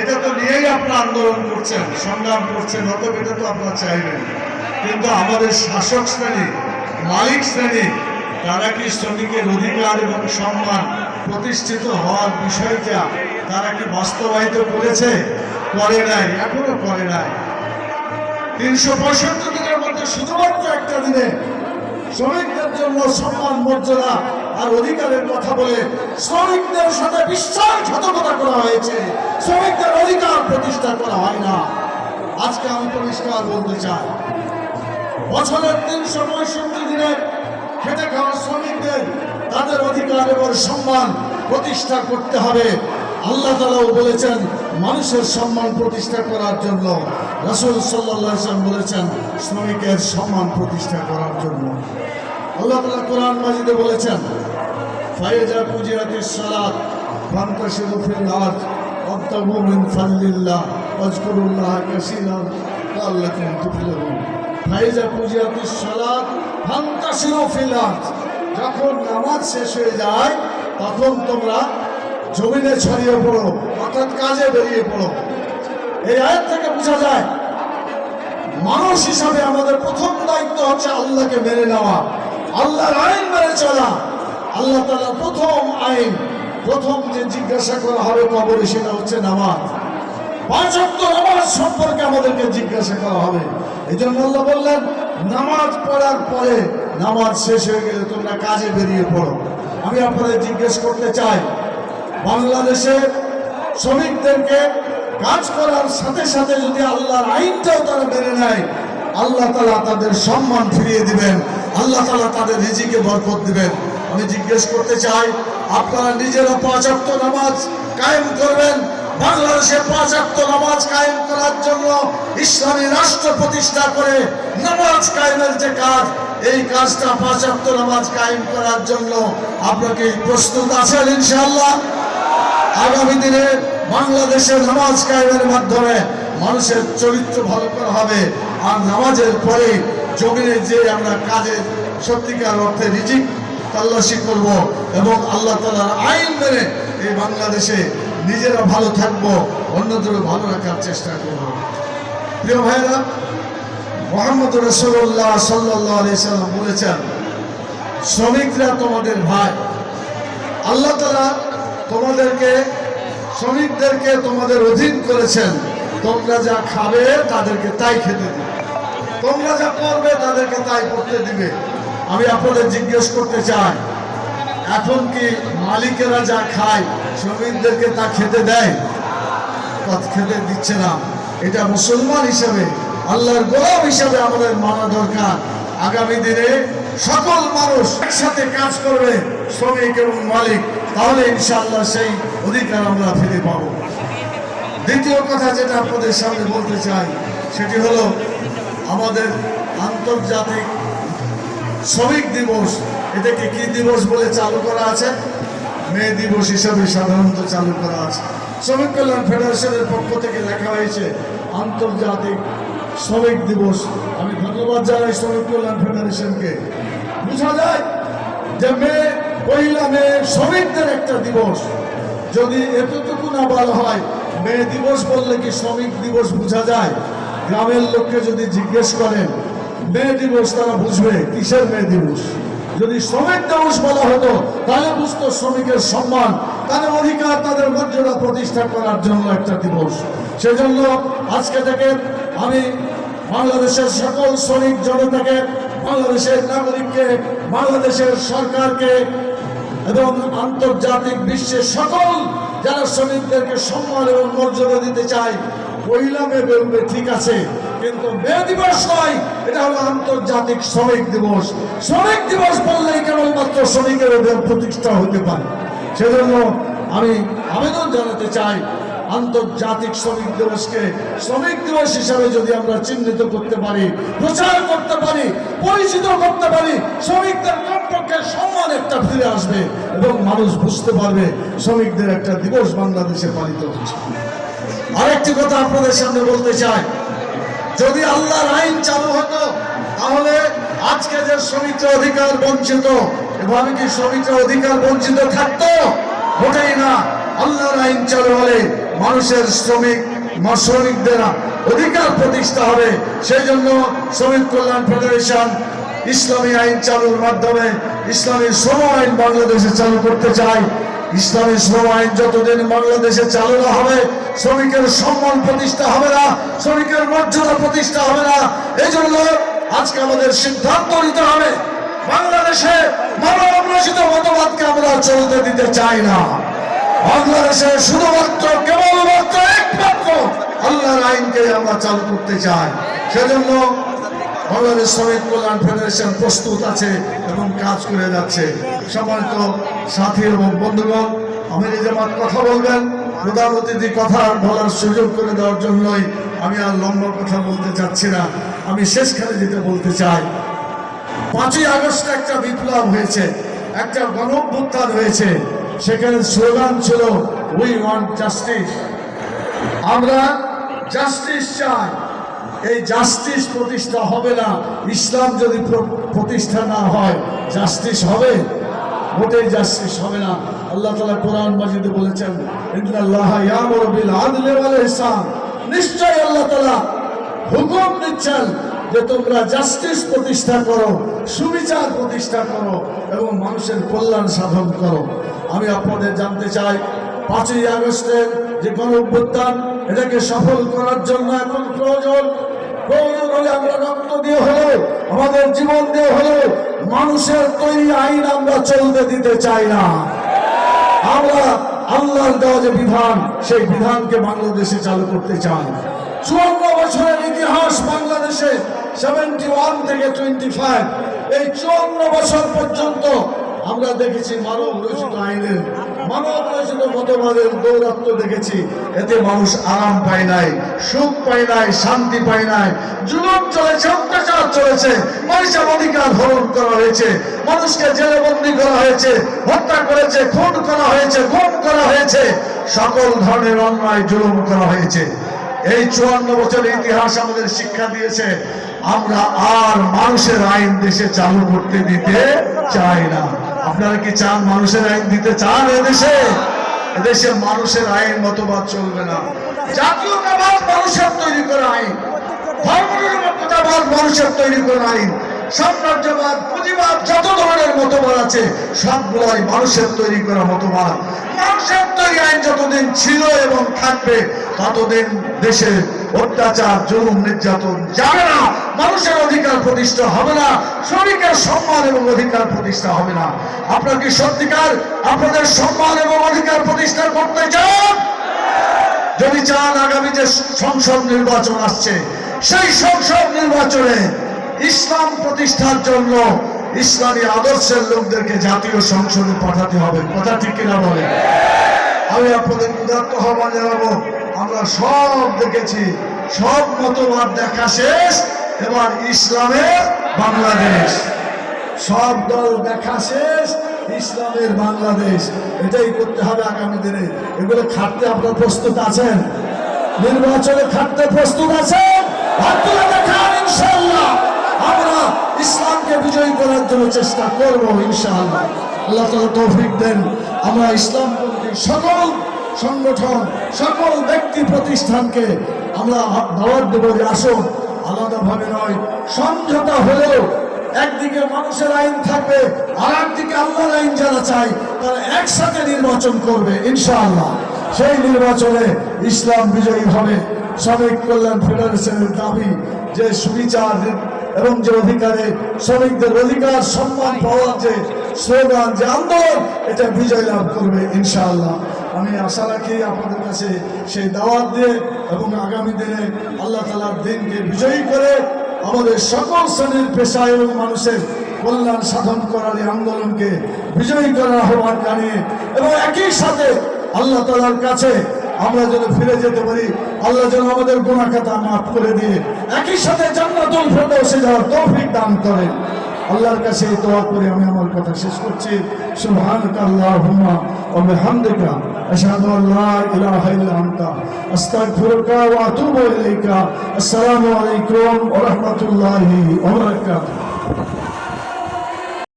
এটা তো নিয়েই আপনারা আন্দোলন করছেন, সংগ্রাম করছেন, অতএব এটা তো আপনারা চাইবেন। কিন্তু আমাদের শাসক শ্রেণি, মালিক শ্রেণি, তারা কি শ্রমিকের অধিকার এবং সম্মান প্রতিষ্ঠিত হওয়ার বিষয়টা তারা কি বাস্তবায়িত করেছে? করে নাই, এখনও করে নাই। তিনশো পঁয়ষট্টি দিনের মধ্যে শুধুমাত্র একটা দিনে শ্রমিকদের জন্য সম্মান মর্যাদা আর অধিকারের কথা বলে শ্রমিকদের সাথে বিশ্বাসঘাতকতা করা হয়েছে। শ্রমিকদের অধিকার প্রতিষ্ঠা করা হয় না। আজকে আমি পরিষ্কার বলতে চাই, বছরের তিনশো পঁয়ষট্টি দিনে খেটে খাওয়া শ্রমিকদের তাদের অধিকার এবং সম্মান প্রতিষ্ঠা করতে হবে। আল্লাহ তালাও বলেছেন, মানুষের সম্মান প্রতিষ্ঠা করার জন্য। রাসুল সাল্লাম বলেছেন, শ্রমিকের সম্মান প্রতিষ্ঠা করার জন্য। আল্লাহ তালা কোরআন মাজিদে বলেছেন ফাইজা পুজিয়াতিস সালাত ফান্তাশিরু ফিল আরদ ওয়াবতাগু মিন ফাদলিল্লাহ ওয়াজকুরুল্লাহ কাসীরান লাআল্লাকুম তুফলিহুন ফাইজা পুজিয়াতিস সালাত ফান্তাশিরু ফিল আরদ যখন নামাজ শেষ হয়ে যায়, তখন তোমরা জমিনে ছড়িয়ে পড়ো, অর্থাৎ কাজে বেরিয়ে পড়ো। এই আয়াত থেকে বোঝা যায়, মানুষ হিসাবে আমাদের প্রথম দায়িত্ব হচ্ছে আল্লাহকে মেনে নেওয়া। আল্লাহর আইন মেনে চলা। আল্লাহ তালা প্রথম আইন, প্রথম যে জিজ্ঞাসা করা হবে কবরে সেটা হচ্ছে নামাজ। পাঁচ অক্ট নামাজ সম্পর্কে আমাদেরকে জিজ্ঞাসা করা হবে। এই জন্য আল্লাহ বললেন, নামাজ পড়ার পরে নামাজ শেষ হয়ে গেলে তোমরা কাজে বেরিয়ে পড়ো। আমি আপনাদের জিজ্ঞেস করতে চাই, বাংলাদেশে শ্রমিকদেরকে কাজ করার সাথে সাথে যদি আল্লাহর আইনটাও তারা মেনে নেয়, আল্লাহ তালা তাদের সম্মান ফিরিয়ে দিবেন, আল্লাহ তালা তাদের রিজিকে বরকত দিবেন। আমি জিজ্ঞেস করতে চাই, আপনারা নিজেরা পাঁচ অক্ট নামাজ কায়েম করবেন। বাংলাদেশে পাঁচ অক্ট নামাজ কায়েম করার জন্য ইসলামী রাষ্ট্র প্রতিষ্ঠা করে নামাজ কায়েমের যে কাজ, এই কাজটা পাঁচ অক্ট নামাজ কায়েম করার জন্য আপনাকে প্রস্তুত আছেন ইনশাল্লাহ আগামী দিনে বাংলাদেশে নামাজ কায়েমের মাধ্যমে মানুষের চরিত্র ভালো করা হবে, আর নামাজের পরে জমিনে যে আমরা কাজের সত্যিকার অর্থে রিজিক তল্লাশি করব এবং আল্লাহ তালার আইন মেনে এই বাংলাদেশে নিজেরা ভালো থাকব অন্যদেরও ভালো রাখার চেষ্টা করব। প্রিয় ভাইরা মোহাম্মদ রসুল্লাহ সাল্লাম বলেছেন, শ্রমিকরা তোমাদের ভাই। আল্লাহ তালা তোমাদেরকে, শ্রমিকদেরকে তোমাদের অধীন করেছেন। তোমরা যা খাবে তাদেরকে তাই খেতে দিবে। তোমরা যা করবে তাদেরকে তাই করতে দিবে। আমি আপনাদের জিজ্ঞেস করতে চাই, এখন কি মালিকেরা যা খায়, শ্রমিকদেরকে তা খেতে দেয়? খেতে দিচ্ছে না। এটা মুসলমান হিসাবে, আল্লাহর গোলাম হিসাবে আমাদের মানা দরকার। আগামী দিনে সকল মানুষ একসাথে কাজ করবে, শ্রমিক এবং মালিক। তাহলে ইনশাল্লাহ সেই অধিকার আমরা ফিরে পাবো। দ্বিতীয় কথা যেটা আপনাদের সামনে বলতে চাই, সেটি হলো আমাদের আন্তর্জাতিক শ্রমিক দিবস। এটাকে কি দিবস বলে চালু করা আছে? মে দিবস হিসাবে সাধারণত চালু করা আছে। শ্রমিক কল্যাণ ফেডারেশনের পক্ষ থেকে লেখা হয়েছে, আন্তর্জাতিক শ্রমিক দিবস। আমি ধন্যবাদ জানাই শ্রমিক কল্যাণ ফেডারেশনকে। বোঝা যায় যে মে পহিলা মে শ্রমিকদের একটা দিবস। যদি এতটুকু না বলা হয়, মে দিবস বললে কি শ্রমিক দিবস বোঝা যায়? গ্রামের লোককে যদি জিজ্ঞেস করেন মে দিবস তারা বুঝবে, কিসের মে দিবস? যদি শ্রমিক দিবস বলা হতো, তাহলে বুঝতো শ্রমিকের সম্মান তাদের অধিকার, তাদের মর্যাদা প্রতিষ্ঠা করার জন্য একটা দিবস। সেজন্য আজকে থেকে আমি বাংলাদেশের সকল শ্রমিক জনতাকে, বাংলাদেশের নাগরিককে, বাংলাদেশের সরকারকে এবং আন্তর্জাতিক বিশ্বের সকল যারা শ্রমিকদেরকে সম্মান এবং মর্যাদা দিতে চায় পহিলা মে ঠিক আছে। কিন্তু মে দিবস নয়, এটা হলো আন্তর্জাতিক শ্রমিক দিবস। শ্রমিক দিবস বললেই কেবলমাত্র শ্রমিকের ওদের প্রতিষ্ঠা হতে পারে? সেজন্য আমি আবেদন জানাতে চাই, আন্তর্জাতিক শ্রমিক দিবসকে শ্রমিক দিবস হিসাবে যদি আমরা চিহ্নিত করতে পারি, প্রচার করতে পারি, পরিচিত করতে পারি, শ্রমিকদের কমপক্ষে সম্মান একটা ফিরে আসবে এবং মানুষ বুঝতে পারবে শ্রমিকদের একটা দিবস বাংলাদেশে পালিত হচ্ছে। আরেকটি কথা আপনাদের সামনে বলতে চাই যদি আল্লাহর আইন চালু হতো, তাহলে আজকে যে শ্রমিকরা অধিকার বঞ্চিত এভাবে কি শ্রমিকরা অধিকার বঞ্চিত থাকতো? মোটেই না। আল্লাহর আইন চালু হলে মানুষের শ্রমিক, শ্রমিকদের অধিকার প্রতিষ্ঠা হবে। সেই জন্য শ্রমিক কল্যাণ ফেডারেশন ইসলামী আইন চালুর মাধ্যমে, ইসলামী শ্রম আইন বাংলাদেশে চালু করতে চায়। ইসলামী শ্রম আইন, যতদিন বাংলাদেশে চালু না হবে, শ্রমিকের সম্মান প্রতিষ্ঠা হবে না, শ্রমিকের মর্যাদা প্রতিষ্ঠা হবে না এই জন্য আজকে আমাদের সিদ্ধান্ত নিতে হবে, বাংলাদেশে মানব মতবাদকে আমরা চলতে দিতে চাই না। বাংলাদেশে শুধুমাত্র কেবলমাত্র একমাত্র আল্লাহর আইনকে আমরা চালু করতে চাই। সেজন্য বাংলাদেশ শ্রমিক কল্যাণ ফেডারেশন প্রস্তুত আছে এবং কাজ করে যাচ্ছে। সম্মানিত সাথী এবং বন্ধুগণ, আমির জামাত কথা বলবেন। প্রধান অতিথি কথা বলার সুযোগ করে দেওয়ার জন্যই আমি আর লম্বা কথা বলতে চাচ্ছি না। আমি শেষখানে যেতে বলতে চাই, পাঁচই আগস্ট একটা বিপ্লব হয়েছে, একটা গণ অভ্যুত্থান হয়েছে। সেখানে স্লোগান ছিল উই ওয়ান্ট জাস্টিস আমরা জাস্টিস চাই। এই জাস্টিস প্রতিষ্ঠা হবে না। ইসলাম যদি প্রতিষ্ঠা না হয় জাস্টিস হবে? মোটেই জাস্টিস হবে না। আল্লাহ তালা কোরআন মাজিদে বলেছেন নিশ্চয় আল্লাহ তালা হুকুম দিচ্ছেন যে তোমরা জাস্টিস প্রতিষ্ঠা করো, সুবিচার প্রতিষ্ঠা করো এবং মানুষের কল্যাণ সাধন করো। আমি আপনাদের জানতে চাই, পাঁচই আগস্টের যে গণ অভ্যুত্থান এটাকে সফল করার জন্য এখন প্রয়োজন হলে আমরা রক্ত দিয়ে আমাদের জীবন দিয়ে হলেও মানুষের তৈরি আইন আমরা চলতে দিতে চাই না। আমরা আল্লাহর দেওয়া যে বিধান, সেই বিধানকে বাংলাদেশে চালু করতে চাই। চুয়ান্ন বছরের ইতিহাস বাংলাদেশে সেভেন্টি ওয়ান থেকে টোয়েন্টি ফাইভ এই চুয়ান্ন বছর পর্যন্ত আমরা দেখেছি মানব রচিত আইনের মানব মতবাদের দৌরাত্ম মানুষকে জেলে বন্দি করা হয়েছে, হত্যা করেছে, খুন করা হয়েছে, গুম করা হয়েছে, সকল ধরনের অন্যায় জুলুম করা হয়েছে। এই চুয়ান্ন বছরের ইতিহাস আমাদের শিক্ষা দিয়েছে, আমরা আর মানুষের আইন দেশে চালু করতে দিতে চাই না। আপনারা কি চান মানুষের আইন দিতে চান এদেশে? এদেশে মানুষের আইন মতবাদ চলবে না। জাতীয়তাবাদ মানুষের তৈরি করা আইন। ধর্মনিরপেক্ষতাবাদ মানুষের তৈরি করা আইন। সাম্রাজ্যবাদ, পুঁজিবাদ, যত ধরনের মতবাদ আছে, সবগুলাই মানুষের তৈরি করা মতবাদ। মানুষের তৈরি আইন যতদিন ছিল এবং থাকবে, ততদিন দেশে অত্যাচার, জুলুম, নির্যাতন যাবে না মানুষের অধিকার প্রতিষ্ঠা হবে না। শ্রমিকের সম্মান এবং অধিকার প্রতিষ্ঠা হবে না। আপনার কি সত্যিকার? আপনাদের সম্মান এবং অধিকার প্রতিষ্ঠা করতে চান? যদি চান আগামী যে সংসদ নির্বাচন আসছে, সেই সংসদ নির্বাচনে ইসলাম প্রতিষ্ঠার জন্য ইসলামী আদর্শের লোকদেরকে জাতীয় সংসদে পাঠাতে হবে। কথা ঠিক কিনা বলে আমি আপনাদের উদাত্ত আহ্বান জানাব। আমরা সব দেখেছি, সব মতবাদ দেখা শেষ, এবার ইসলামের বাংলাদেশ। সব দল দেখা শেষ ইসলামের বাংলাদেশ। এটাই করতে হবে আগামী দিনে। এগুলো খাটতে আপনার প্রস্তুত আছেন? নির্বাচনে খাটতে প্রস্তুত আছেন? আমরা ইসলামকে বিজয়ী করার জন্য চেষ্টা করব, ইনশাআল্লাহ। আল্লাহ তৌফিক দেন। আমরা ইসলাম সকল সংগঠন, সকল ব্যক্তি প্রতিষ্ঠানকে আমরা দাওয়াত দেবো যে আসুন। আলাদাভাবে নয়, সমঝোতা হলেও একদিকে মানুষের আইন থাকবে আর একদিকে আল্লাহর আইন যারা চায়, তারা একসাথে নির্বাচন করবে, ইনশাআল্লাহ। সেই নির্বাচনে ইসলাম বিজয়ী হবে। শ্রমিক কল্যাণ ফেডারেশনের দাবি, যে সুবিচার এবং যে অধিকারে শ্রমিকদের অধিকার, সম্মান পাওয়ার যে স্লোগান, যে আন্দোলন, এটা বিজয় লাভ করবে, ইনশাআল্লাহ। আমি আশা রাখি আপনাদের কাছে সেই দাওয়াত দিয়ে এবং আগামী দিনে আল্লাহ তালার দিনকে বিজয়ী করে আমাদের সকল শ্রেণির পেশা এবং মানুষের কল্যাণ সাধন করার এই আন্দোলনকে বিজয়ী করার আহ্বান জানিয়ে এবং একই সাথে আল্লাহ তালার কাছে আমরা যেন ফিরে যেতে পারি, আল্লাহ যেন আমাদের গুণা খাতা মাফ করে দিয়ে একই সাথে জান্নাতুল ফেরদৌসে যাওয়ার তৌফিক দান করেন। আল্লাহর কাছে দোয়া করে আমি আমার কথা শেষ করছি। সুবহানাকা আল্লাহুম্মা ওয়া বিহামদিকা আশহাদু আল লা ইলাহা ইল্লা আনতা। আস্তাগফিরুকা ওয়া আসসালামু আলাইকুম ওয়া রাহমাতুল্লাহি ওয়া